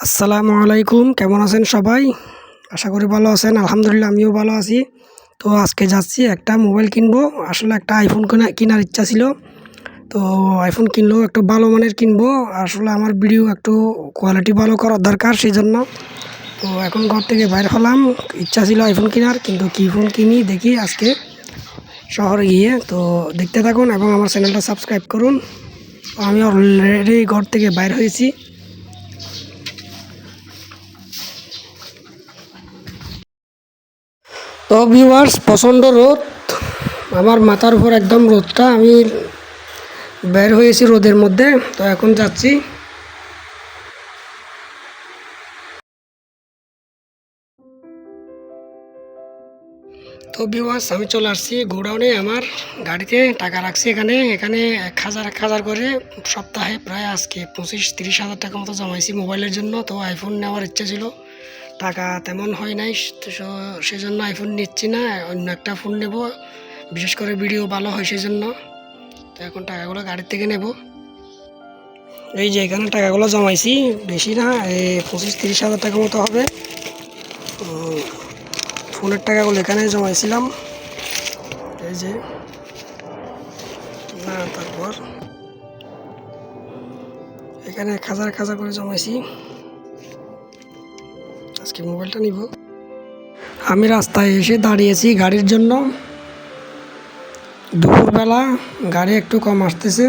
আসসালামু আলাইকুম, কেমন আছেন সবাই? আশা করি ভালো আছেন, আলহামদুলিল্লাহ আমিও ভালো আছি। তো আজকে যাচ্ছি একটা মোবাইল কিনবো। আসলে একটা আইফোন কেনা কেনার ইচ্ছা ছিল। তো আইফোন কিনলেও একটু ভালো মানের কিনবো। আসলে আমার ভিডিও একটু কোয়ালিটি ভালো করার দরকার সেই জন্য তো এখন ঘর থেকে বাইর হলাম। ইচ্ছা ছিল আইফোন কেনার, কিন্তু কী ফোন কিনি, দেখি আজকে শহরে গিয়ে। তো দেখতে থাকুন এবং আমার চ্যানেলটা সাবস্ক্রাইব করুন। আমি অলরেডি ঘর থেকে বাইর হয়েছি। তো ভিউয়ার্স প্রচণ্ড রোদ। আমার মাথার উপর একদম রোদটা। আমি বের হয়েছি রোদের মধ্যে, তো এখন যাচ্ছি। তো ভিউয়ার্স আমি চলে আসছি গোডাউনে। আমার গাড়িতে টাকা রাখছি এখানে। এখানে এক হাজার এক হাজার করে সপ্তাহে প্রায় আজকে পঁচিশ, তিরিশ হাজার টাকা মতো জমাইছি মোবাইলের জন্য। তো আইফোন নেওয়ার ইচ্ছা ছিল। টাকা তেমন হয় নাই সেজন্য আইফোন নিচ্ছি না, অন্য একটা ফোন নেব। বিশেষ করে ভিডিও ভালো হয় সেজন্য। তো এখন টাকাগুলো গাড়ির থেকে নেব। এই যে এখানে টাকাগুলো জমাইছি, বেশি না এই পঁচিশ তিরিশ হাজার টাকা মতো হবে। ফোনের টাকাগুলো এখানে জমাইছিলাম। এই যে, না, তারপর এখানে এক হাজার করে জমাইছি। আজকে মোবাইলটা নিব। আমি রাস্তায় এসে দাঁড়িয়েছি গাড়ির জন্য। দুপুরবেলা গাড়ি একটু কম আসতেছে।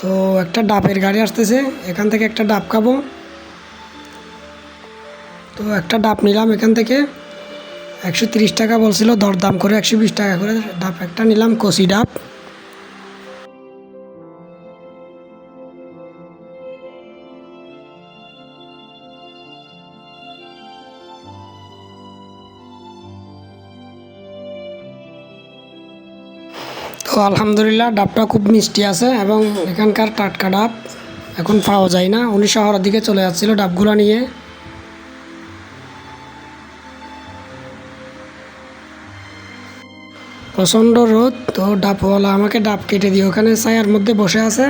তো একটা ডাবের গাড়ি আসতেছে। এখান থেকে একটা ডাব খাব। তো একটা ডাব নিলাম এখান থেকে। একশো টাকা বলছিল, দরদাম করে একশো বিশ টাকা করে ডাব। একটা নিলাম কষি ডাব। তো আলহামদুলিল্লাহ, ডাবটা খুব মিষ্টি আছে এবং এখানকার টাটকা ডাব এখন পাওয়া যায় না। উনি শহরের দিকে চলে যাচ্ছিল ডাবগুলো নিয়ে। প্রচণ্ড রোদ, তো ডাবওয়ালা আমাকে ডাব কেটে দিয়ে ওখানে ছায়ার মধ্যে বসে আছে।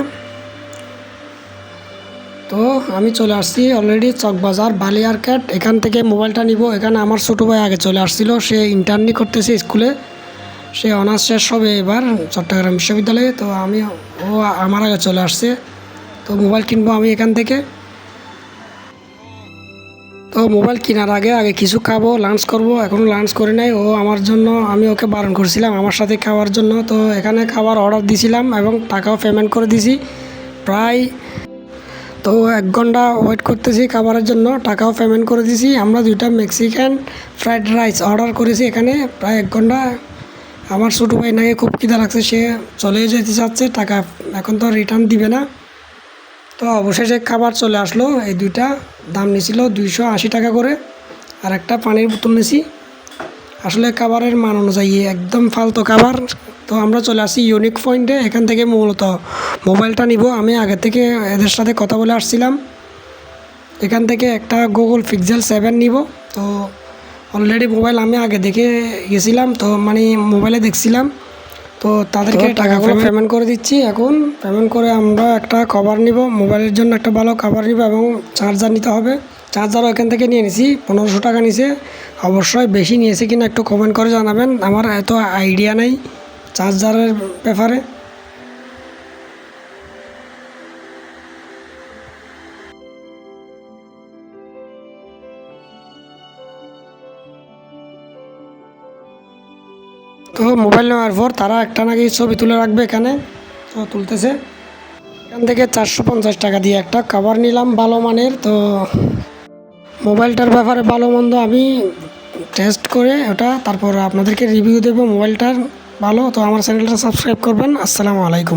তো আমি চলে আসছি অলরেডি চকবাজার বালিয়ারকেট এখান থেকে মোবাইলটা নিব। এখানে আমার ছোটো ভাই আগে চলে আসছিল। সে ইন্টার্নি করতেছে স্কুলে। সে অনার্স শেষ হবে এবার চট্টগ্রাম বিশ্ববিদ্যালয়ে, তো আমি ও আমার আগে চলে আসছে। তো মোবাইল কিনবো আমি এখান থেকে। তো মোবাইল কেনার আগে আগে কিছু খাব লাঞ্চ করব এখনও লাঞ্চ করে নাই। ও আমার জন্য, আমি ওকে বারণ করছিলাম আমার সাথে খাওয়ার জন্য। তো এখানে খাবার অর্ডার দিছিলাম এবং টাকাও পেমেন্ট করে দিছি, প্রায়। তো এক ঘণ্টা ওয়েট করতেছি খাবারের জন্য, টাকাও পেমেন্ট করে দিছি। আমরা দুইটা মেক্সিকান ফ্রাইড রাইস অর্ডার করেছি এখানে, প্রায় এক ঘণ্টা। আমার ছোটো ভাই নাকি খুব খিদা লাগছে, সে চলে যেতে চাচ্ছে, টাকা এখন তো রিটার্ন দিবে না। তো অবশেষে খাবার চলে আসলো, এই দুইটা দাম নিছিল দুইশো আশি টাকা করে, আর একটা পানির বোতল নিয়েছি। আসলে খাবারের মান অনুযায়ী একদম ফালতু খাবার। তো আমরা চলে আসছি ইউনিক পয়েন্টে এখান থেকে মূলত মোবাইলটা নিব। আমি আগে থেকে এদের সাথে কথা বলে আসছিলাম। এখান থেকে একটা গুগল পিক্সেল সেভেন নিব। তো অলরেডি মোবাইল আমি আগে দেখে গেছিলাম তো মানে মোবাইলে দেখছিলাম। তো তাদেরকে টাকাগুলো পেমেন্ট করে দিচ্ছি এখন। পেমেন্ট করে আমরা একটা কভার নিব মোবাইলের জন্য একটা ভালো কভার নিব এবং চার্জার নিতে হবে। চার্জারও এখান থেকে নিয়ে নিছি পনেরোশো টাকা নিছে। অবশ্যই বেশি নিয়েছে কিনা একটু কমেন্ট করে জানাবেন। আমার এত আইডিয়া নেই চার্জারের ব্যাপারে। তো মোবাইল নেওয়ার পর তারা একটা নাকি ছবি তুলে রাখবে এখানে, তো তুলতেছে। এখান থেকে চারশো পঞ্চাশ টাকা দিয়ে একটা কাভার নিলাম ভালো মানের, তো মোবাইলটার ব্যাপারে ভালো মন্দ আমি টেস্ট করে ওটা, তারপর আপনাদেরকে রিভিউ দেবো মোবাইলটার, ভালো। তো আমার চ্যানেলটা সাবস্ক্রাইব করবেন, আসসালামু আলাইকুম।